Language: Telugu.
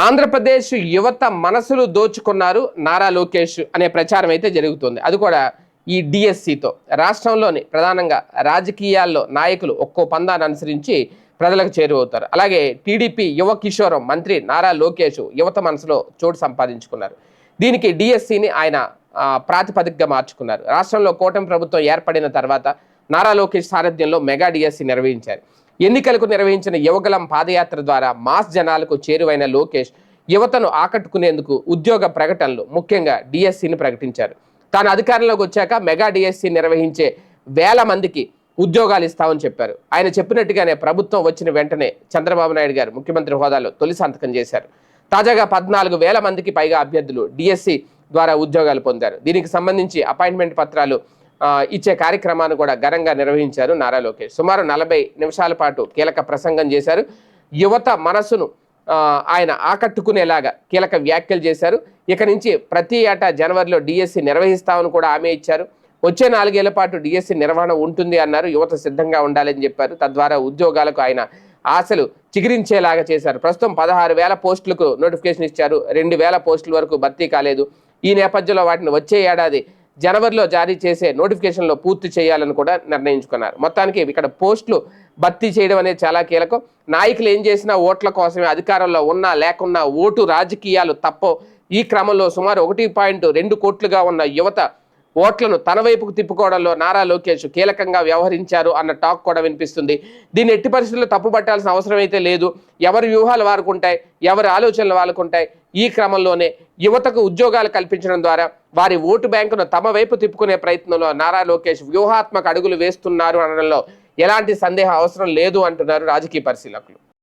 ఆంధ్రప్రదేశ్ యువత మనసులు దోచుకున్నారు నారా లోకేష్ అనే ప్రచారం అయితే జరుగుతుంది. అది కూడా ఈ డిఎస్సితో రాష్ట్రంలోని ప్రధానంగా రాజకీయాల్లో నాయకులు ఒక్కో పందాన్ని అనుసరించి ప్రజలకు చేరువవుతారు. అలాగే టీడీపీ యువ కిషోరం మంత్రి నారా లోకేష్ యువత మనసులో చోటు సంపాదించుకున్నారు. దీనికి డిఎస్సిని ఆయన ప్రాతిపదికగా మార్చుకున్నారు. రాష్ట్రంలో కూటమి ప్రభుత్వం ఏర్పడిన తర్వాత నారా లోకేష్ సారథ్యంలో మెగా డిఎస్సి నిర్వహించారు. ఎన్నికలకు నిర్వహించిన యువగలం పాదయాత్ర ద్వారా మాస్ జనాలకు చేరువైన లోకేష్ యువతను ఆకట్టుకునేందుకు ఉద్యోగ ప్రకటనలు ముఖ్యంగా డిఎస్సిని ప్రకటించారు. తాను అధికారంలోకి వచ్చాక మెగా డిఎస్సి నిర్వహించే వేల మందికి ఉద్యోగాలు ఇస్తామని చెప్పారు. ఆయన చెప్పినట్టుగానే ప్రభుత్వం వచ్చిన వెంటనే చంద్రబాబు నాయుడు గారు ముఖ్యమంత్రి హోదాలో తొలి సంతకం చేశారు. తాజాగా పద్నాలుగు వేల మందికి పైగా అభ్యర్థులు డిఎస్సి ద్వారా ఉద్యోగాలు పొందారు. దీనికి సంబంధించి అపాయింట్మెంట్ పత్రాలు ఇచ్చే కార్యక్రమాన్ని కూడా ఘనంగా నిర్వహించారు నారా లోకేష్. సుమారు నలభై నిమిషాల పాటు కీలక ప్రసంగం చేశారు. యువత మనసును ఆయన ఆకట్టుకునేలాగా కీలక వ్యాఖ్యలు చేశారు. ఇక నుంచి ప్రతి ఏటా జనవరిలో డిఎస్సి నిర్వహిస్తామని కూడా ఆమె ఇచ్చారు. వచ్చే నాలుగేళ్ళ పాటు డిఎస్సి నిర్వహణ ఉంటుంది అన్నారు. యువత సిద్ధంగా ఉండాలని చెప్పారు. తద్వారా ఉద్యోగాలకు ఆయన ఆశలు చిగురించేలాగా చేశారు. ప్రస్తుతం పదహారు వేల పోస్టులకు నోటిఫికేషన్ ఇచ్చారు. రెండు వేల పోస్టుల వరకు భర్తీ కాలేదు. ఈ నేపథ్యంలో వాటిని వచ్చే ఏడాది జనవరిలో జారీ చేసే నోటిఫికేషన్లో పూర్తి చేయాలని కూడా నిర్ణయించుకున్నారు. మొత్తానికి ఇక్కడ పోస్టులు భర్తీ చేయడం అనేది చాలా కీలకం. నాయకులు ఏం చేసినా ఓట్ల కోసమే అధికారంలో ఉన్నా లేకున్నా ఓటు రాజకీయాలు తప్ప ఈ క్రమంలో సుమారు ఒకటి పాయింట్ రెండు కోట్లుగా ఉన్న యువత ఓట్లను తన వైపుకు తిప్పుకోవడంలో నారా లోకేష్ కీలకంగా వ్యవహరించారు అన్న టాక్ కూడా వినిపిస్తుంది. దీన్ని ఎట్టి పరిస్థితుల్లో తప్పుపట్టాల్సిన అవసరం అయితే లేదు. ఎవరి వ్యూహాలు వారుకుంటాయి ఎవరి ఆలోచనలు వాళ్ళకుంటాయి ఈ క్రమంలోనే యువతకు ఉద్యోగాలు కల్పించడం ద్వారా వారి ఓటు బ్యాంకును తమ వైపు తిప్పుకునే ప్రయత్నంలో నారా లోకేష్ వ్యూహాత్మక అడుగులు వేస్తున్నారు అనడంలో ఎలాంటి సందేహం అవసరం లేదు అంటున్నారు రాజకీయ పరిశీలకులు.